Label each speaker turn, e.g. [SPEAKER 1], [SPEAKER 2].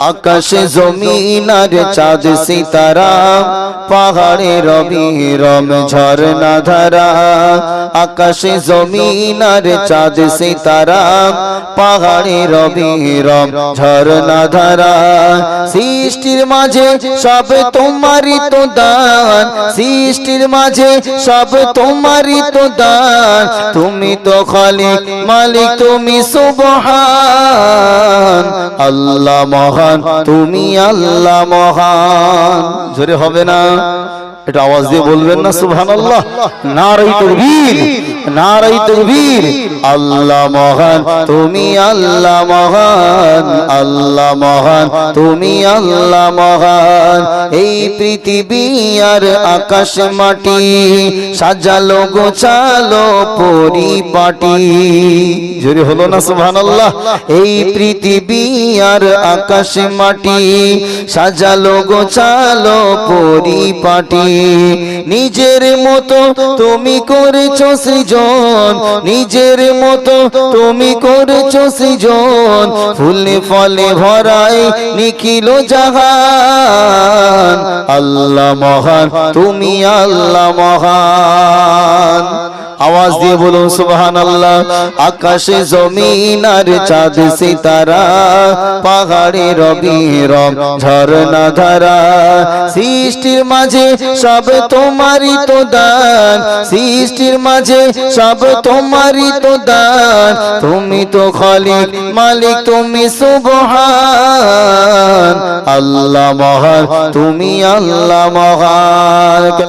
[SPEAKER 1] আকাশে জমিন আর চাঁদ সিতারা, পাহাড়ে রবি রম ঝরনা ধারা। আকাশে জমিন আর চাঁদ সিতারা, পাহাড়ে রবি রম ঝরনা ধারা। সৃষ্টির মাঝে সব তোমারই তো দান, সৃষ্টির মাঝে সব তোমারই তো দান। তুমি তো খালি মালিক, তুমি সুবহান। আল্লাহ মহান তুমি আল্লাহ মহান। জোরে হবে না? এটা আওয়াজ দিয়ে বলবেন না সুবহানাল্লাহ। নারাই তাকবীর নারাই তাকবীর। আল্লাহ মহান তুমি আল্লাহ মহান। আল্লাহ মহান তুমি আল্লাহ মহান। এই পৃথিবী আর আকাশ মাটি। সাজালো গোছালো পরিপাটি। জোরে হলো না সুবহানাল্লাহ? এই পৃথিবী আর আকাশ মাটি সাজালো গোছালো পরিপাটি। নিজের মতো তুমি করেছ সৃজন। নিজের মতো তুমি করেছ সৃজন। ফুলে ফলে ভরাই নিখিল জাহান। আল্লাহ মহান, তুমি আল্লাহ মহান। আওয়াজ দিয়ে বলুন সুবহান আল্লাহ আকাশে জমিন আর চাঁদ সিতারা পাহাড়ে রবি রম ঝরনা ধারা। সৃষ্টির মাঝে সব তোমারই তো দান। সৃষ্টির মাঝে সব তোমারই তো দান। তুমি তো খালিক মালিক তুমি সুবহান। আল্লাহ মহান তুমি আল্লাহ মহান।